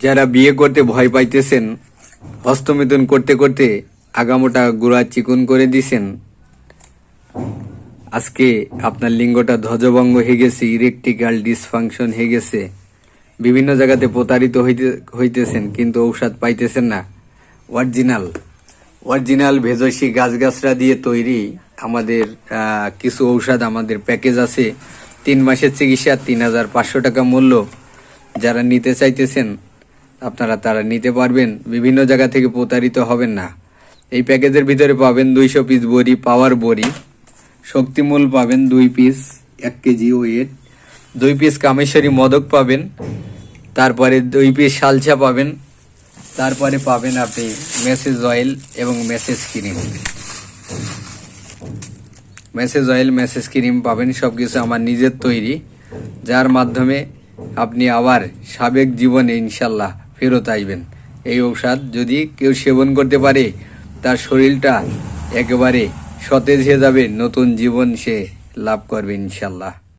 যারা বিয়ে করতে ভয় পাইতেছেন হস্তমিথুন করতে করতে আগামোটা গুড়া চিকন করে দিছেন। আজকে আপনার লিঙ্গটা ধ্বজভঙ্গ হয়ে গেছে, ইরেকটিক্যাল ডিসফাংশন হয়ে গেছে। বিভিন্ন জায়গাতে প্রতারিত হইতে, হইতেছেন, কিন্তু ঔষধ পাইতেছেন না। অরিজিনাল অরিজিনাল ভেজসি গাছগাছরা দিয়ে তৈরি আমাদের কিছু ঔষধ আমাদের প্যাকেজ আছে। তিন মাসের চিকিৎসা, তিন হাজার পাঁচশো টাকা মূল্য। যারা নিতে চাইতেছেন আপনারা তারা নিতে পারবেন। বিভিন্ন জায়গা থেকে প্রতারিত হবেন না। এই প্যাকেজের ভিতরে পাবেন দুইশো পিস বড়ি, পাওয়ার বড়ি। শক্তিমূল পাবেন দুই পিস, এক কেজি ওয়েট। দুই পিস কামেশ্বরী মদক পাবেন। তারপরে দুই পিস সালসা পাবেন। তারপরে পাবেন আপনি মেসেজ অয়েল এবং massage cream. Massage oil, massage cream পাবেন সব কিছু আমার নিজের তৈরি। যার মাধ্যমে আপনি আবার সাবেক জীবনে ইনশাল্লাহ ফেরত আসবেন এই ঔষধ যদি কেউ সেবন করতে পারে, তার শরীরটা একেবারে সতেজ হয়ে যাবে, নতুন জীবন সে লাভ করবে ইনশাল্লাহ